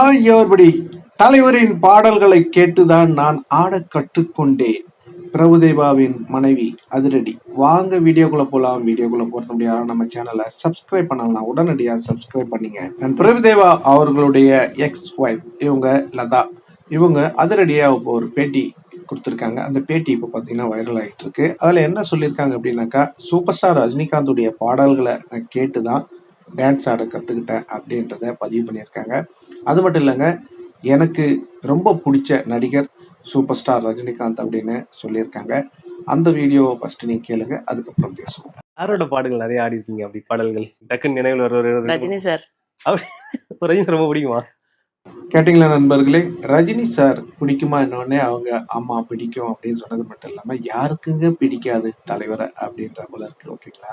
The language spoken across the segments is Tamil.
ஆகியோர்படி தலைவரின் பாடல்களை கேட்டுதான் நான் ஆட கற்றுக்கொண்டேன். பிரபுதேவாவின் மனைவி அதிரடி. வாங்க வீடியோக்குள்ள போலாம். வீடியோக்குள்ள போறது முடியாது நம்ம சேனலை சப்ஸ்கிரைப் பண்ணலாம் உடனடியாக சப்ஸ்கிரைப் பண்ணிங்க. நான் பிரபுதேவா அவர்களுடைய எக்ஸ் ஒய்ஃப் இவங்க லதா. இவங்க அதிரடியாக இப்போ ஒரு பேட்டி கொடுத்துருக்காங்க. அந்த பேட்டி இப்போ பார்த்தீங்கன்னா வைரல் ஆகிட்டு இருக்கு அதில் என்ன சொல்லியிருக்காங்க அப்படின்னாக்கா சூப்பர் ஸ்டார் ரஜினிகாந்துடைய பாடல்களை நான் கேட்டு தான் டான்ஸ் ஆட கற்றுக்கிட்டேன் அப்படின்றத பதிவு பண்ணியிருக்காங்க. அது மட்டும் இல்லைங்க எனக்கு ரொம்ப பிடிச்ச நடிகர் சூப்பர் ஸ்டார் ரஜினிகாந்த் அப்படின்னு சொல்லியிருக்காங்க. அந்த வீடியோவை ஃபர்ஸ்ட் நீங்க கேளுங்க அதுக்கப்புறம் பேசுவோம். யாரோட பாடல்கள் நிறைய ஆடி இருக்கீங்க அப்படி பாடல்கள்? டக்குன்னு நினைவில் வர ரஜினி சார். ரஜினி சார் ரொம்ப பிடிக்குமா? கேட்டிங்களா நண்பர்களே ரஜினி சார் பிடிக்குமா என்னன்னே அவங்க அம்மா பிடிக்கும் அப்படின்னு சொன்னது மட்டும் இல்லாம யாருக்குங்க பிடிக்காது தலைவரை அப்படின்ற போல இருக்கு ஓகேங்களா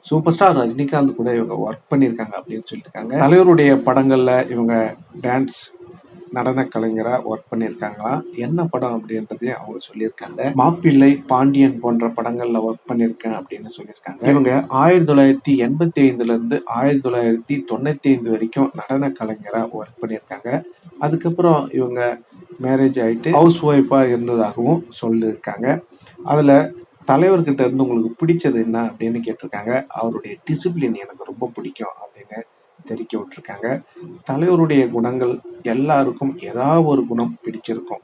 சூப்பர் ஸ்டார் ரஜினிகாந்த் கூட இவங்க ஒர்க் பண்ணியிருக்காங்க அப்படின்னு சொல்லியிருக்காங்க. தலைவருடைய படங்கள்ல இவங்க டான்ஸ் நடன கலைஞரா ஒர்க் பண்ணியிருக்காங்களாம் என்ன படம் அப்படின்றதையும் அவங்க சொல்லியிருக்காங்க. மாப்பிள்ளை பாண்டியன் போன்ற படங்கள்ல ஒர்க் பண்ணியிருக்கேன் அப்படின்னு சொல்லியிருக்காங்க. இவங்க ஆயிரத்தி தொள்ளாயிரத்தி எண்பத்தி ஐந்துல இருந்து ஆயிரத்தி தொள்ளாயிரத்தி தொண்ணூத்தி ஐந்து வரைக்கும் நடன கலைஞரா ஒர்க் பண்ணியிருக்காங்க. அதுக்கப்புறம் இவங்க மேரேஜ் ஆயிட்டு ஹவுஸ் ஒய்ஃபா இருந்ததாகவும் சொல்லியிருக்காங்க. அதுல தலைவர்கிட்ட இருந்து உங்களுக்கு பிடிச்சது என்ன அப்படின்னு கேட்டிருக்காங்க. அவருடைய டிசிப்ளின் எனக்கு ரொம்ப பிடிக்கும் அப்படின்னு தெரிவிக்க விட்டுருக்காங்க. தலைவருடைய குணங்கள் எல்லாருக்கும் ஏதாவது ஒரு குணம் பிடிச்சிருக்கும்.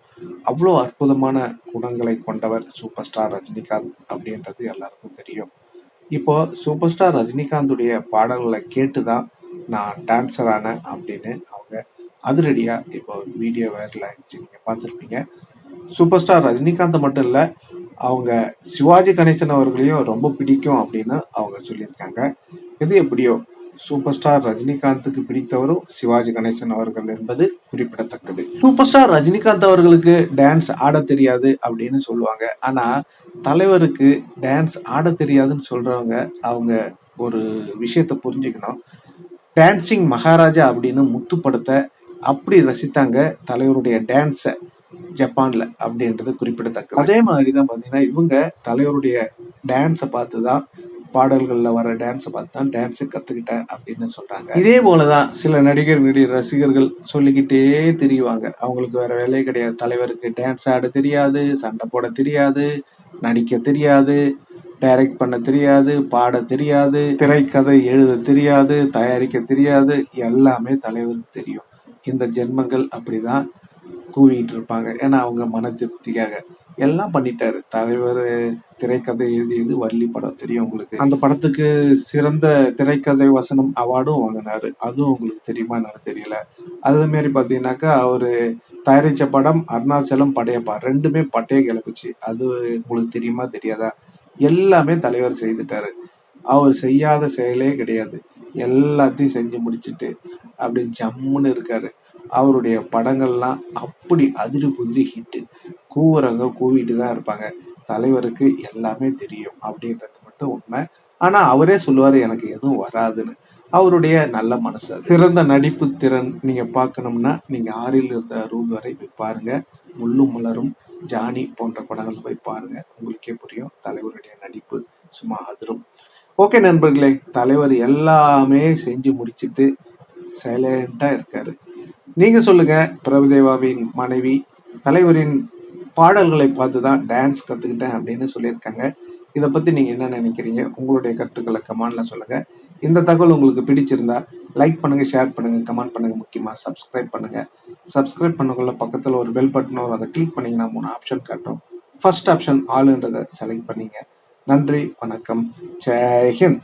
அவ்வளோ அற்புதமான குணங்களை கொண்டவர் சூப்பர் ஸ்டார் ரஜினிகாந்த் அப்படின்றது எல்லாருக்கும் தெரியும். இப்போ சூப்பர் ஸ்டார் ரஜினிகாந்துடைய பாடல்களை கேட்டு தான் நான் டான்ஸர் ஆனேன் அப்படின்னு அவங்க அதிரடியாக இப்போ வீடியோ வைரல் ஆயிடுச்சு. நீங்கள் பார்த்துருப்பீங்க. சூப்பர் ஸ்டார் ரஜினிகாந்த் மட்டும் இல்லை அவங்க சிவாஜி கணேசன் அவர்களையும் ரொம்ப பிடிக்கும் அப்படின்னு அவங்க சொல்லியிருக்காங்க. எது எப்படியோ சூப்பர் ஸ்டார் ரஜினிகாந்துக்கு பிடித்தவரும் சிவாஜி கணேசன் அவர்கள் என்பது குறிப்பிடத்தக்கது. சூப்பர் ஸ்டார் ரஜினிகாந்த் அவர்களுக்கு டான்ஸ் ஆட தெரியாது அப்படின்னு சொல்லுவாங்க. ஆனா தலைவருக்கு டான்ஸ் ஆட தெரியாதுன்னு சொல்றவங்க அவங்க ஒரு விஷயத்த புரிஞ்சுக்கணும். டான்சிங் மகாராஜா அப்படின்னு முத்துப்படுத்த அப்படி ரசித்தாங்க தலைவருடைய டான்ஸை ஜப்பான்ல அப்படின்றது குறிப்பிடத்தக்கது. அதே மாதிரி தான் பார்த்தீங்கன்னா இவங்க தலைவருடைய டான்ஸை பார்த்து தான் பாடல்களில் வர டான்ஸை பார்த்து தான் டான்ஸை கற்றுக்கிட்டேன் அப்படின்னு சொல்கிறாங்க இதே போலதான் சில நடிகர் நடிகர் ரசிகர்கள் சொல்லிக்கிட்டே திரியுவாங்க. அவங்களுக்கு வேற வேலையே கிடையாது. தலைவருக்கு டான்ஸ் ஆட தெரியாது சண்டை போட தெரியாது நடிக்க தெரியாது டைரக்ட் பண்ண தெரியாது பாட தெரியாது திரைக்கதை எழுத தெரியாது தயாரிக்க தெரியாது. எல்லாமே தலைவருக்கு தெரியும். இந்த ஜென்மங்கள் அப்படிதான். கூவிட்டு இருப்பாங்க ஏன்னா அவங்க மன திருப்திக்காக. எல்லாம் பண்ணிட்டாரு. தலைவர் திரைக்கதை எழுதியது வள்ளி படம் தெரியும் உங்களுக்கு. அந்த படத்துக்கு சிறந்த திரைக்கதை வசனம் அவார்டும் வாங்கினாரு. அதுவும் உங்களுக்கு தெரியுமா எனக்கு தெரியல. அதே மாதிரி பார்த்தீங்கன்னாக்கா அவரு தயாரிச்ச படம் அருணாச்சலம் படையப்பா. ரெண்டுமே பட்டைய கிளப்புச்சு. அது உங்களுக்கு தெரியுமா தெரியாதா? எல்லாமே தலைவர் செய்துட்டாரு. அவர் செய்யாத செயலே கிடையாது. எல்லாத்தையும் செஞ்சு முடிச்சிட்டு அப்படி ஜம்முன்னு இருக்காரு. அவருடைய படங்கள்லாம் அப்படி அதிரி புதிரி ஹிட்டு கூவுறவங்க கூவிட்டு தான் இருப்பாங்க. தலைவருக்கு எல்லாமே தெரியும் அப்படின்றது மட்டும் உண்மை. ஆனா அவரே சொல்லுவார் எனக்கு எதுவும் வராதுன்னு. அவருடைய நல்ல மனசு சிறந்த நடிப்பு திறன் நீங்க பார்க்கணும்னா நீங்க ஆறில் இருந்த ரூல் வரை போய் பாருங்க. முள்ளும் மலரும் ஜானி போன்ற படங்கள் போய் பாருங்க. உங்களுக்கே புரியும் தலைவருடைய நடிப்பு சும்மா அதிரும். ஓகே நண்பர்களே தலைவர் எல்லாமே செஞ்சு முடிச்சுட்டு சைலண்டா இருக்காரு. நீங்க சொல்லுங்க. பிரபுதேவாவின் மனைவி தலைவரின் பாடல்களை பார்த்து தான் டான்ஸ் கற்றுக்கிட்டேன் அப்படின்னு சொல்லியிருக்காங்க. இதை பத்தி நீங்க என்ன நினைக்கிறீங்க? உங்களுடைய கருத்துக்களை கமெண்ட்ல சொல்லுங்க. இந்த தகவல் உங்களுக்கு பிடிச்சிருந்தா லைக் பண்ணுங்க ஷேர் பண்ணுங்க கமெண்ட் பண்ணுங்க. முக்கியமா சப்ஸ்கிரைப் பண்ணுங்க. சப்ஸ்கிரைப் பண்ணக்குள்ள பக்கத்துல ஒரு பெல் பட்டன் வரும். அதை கிளிக் பண்ணீங்கன்னா மூணு ஆப்ஷன் காட்டும். ஃபர்ஸ்ட் ஆப்ஷன் ஆளுன்றதை செலக்ட் பண்ணீங்க. நன்றி வணக்கம். ஜெய்ஹிந்த்